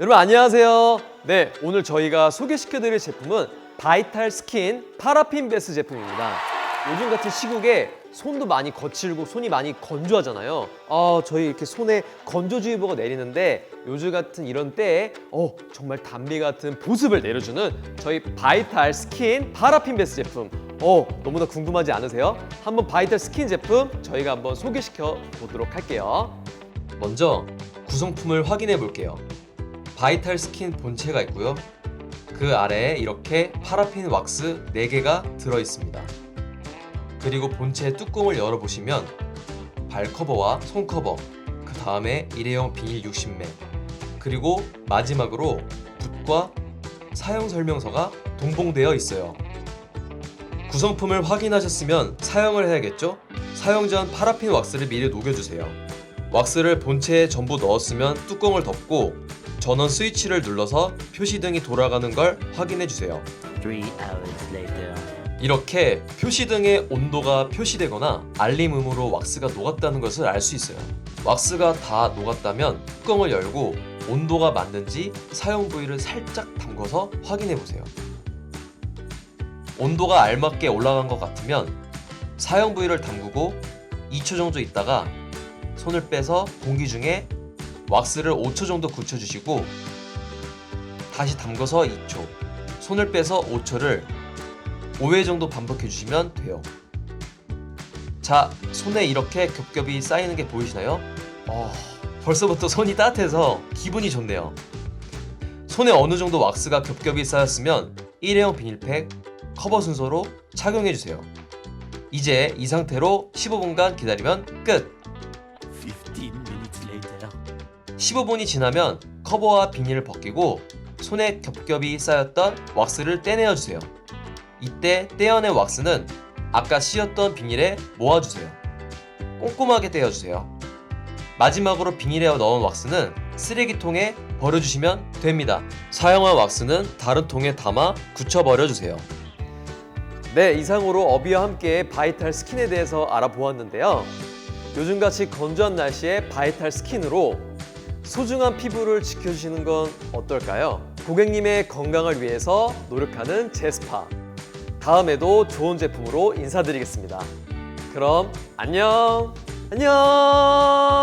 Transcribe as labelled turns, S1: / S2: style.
S1: 여러분 안녕하세요. 네, 오늘 저희가 소개시켜드릴 제품은 바이탈 스킨 파라핀 베스 제품입니다. 요즘 같은 시국에 손도 많이 거칠고 손이 많이 건조하잖아요. 아, 저희 이렇게 손에 건조주의보가 내리는데 요즘 같은 이런 때에 어, 정말 담비 같은 보습을 내려주는 저희 바이탈 스킨 파라핀 베스 제품. 어, 너무나 궁금하지 않으세요? 한번 바이탈 스킨 제품 저희가 한번 소개시켜 보도록 할게요. 먼저 구성품을 확인해 볼게요. 바이탈 스킨 본체가 있고요. 그 아래에 이렇게 파라핀 왁스 4개가 들어 있습니다. 그리고 본체 뚜껑을 열어보시면 발 커버와 손 커버, 그 다음에 일회용 비닐 60매, 그리고 마지막으로 붓과 사용 설명서가 동봉되어 있어요. 구성품을 확인하셨으면 사용을 해야겠죠? 사용 전 파라핀 왁스를 미리 녹여주세요. 왁스를 본체에 전부 넣었으면 뚜껑을 덮고 전원 스위치를 눌러서 표시등이 돌아가는 걸 확인해 주세요.
S2: Three hours later.
S1: 이렇게 표시등의 온도가 표시되거나 알림음으로 왁스가 녹았다는 것을 알 수 있어요. 왁스가 다 녹았다면 뚜껑을 열고 온도가 맞는지 사용 부위를 살짝 담궈서 확인해 보세요. 온도가 알맞게 올라간 것 같으면 사용 부위를 담그고 2초 정도 있다가 손을 빼서 공기 중에 왁스를 5초 정도 굳혀주시고 다시 담궈서 2초, 손을 빼서 5초를 5회 정도 반복해 주시면 돼요. 자, 손에 이렇게 겹겹이 쌓이는 게 보이시나요? 어, 벌써부터 손이 따뜻해서 기분이 좋네요. 손에 어느 정도 왁스가 겹겹이 쌓였으면 일회용 비닐팩 커버 순서로 착용해 주세요. 이제 이 상태로 15분간 기다리면 끝! 15분이 지나면 커버와 비닐을 벗기고 손에 겹겹이 쌓였던 왁스를 떼내어 주세요. 이때 떼어낸 왁스는 아까 씌었던 비닐에 모아주세요. 꼼꼼하게 떼어주세요. 마지막으로 비닐에 넣은 왁스는 쓰레기통에 버려주시면 됩니다. 사용한 왁스는 다른 통에 담아 굳혀버려주세요. 네, 이상으로 어비와 함께 바이탈 스킨에 대해서 알아보았는데요. 요즘같이 건조한 날씨에 바이탈 스킨으로 소중한 피부를 지켜주시는 건 어떨까요? 고객님의 건강을 위해서 노력하는 제스파. 다음에도 좋은 제품으로 인사드리겠습니다. 그럼 안녕! 안녕!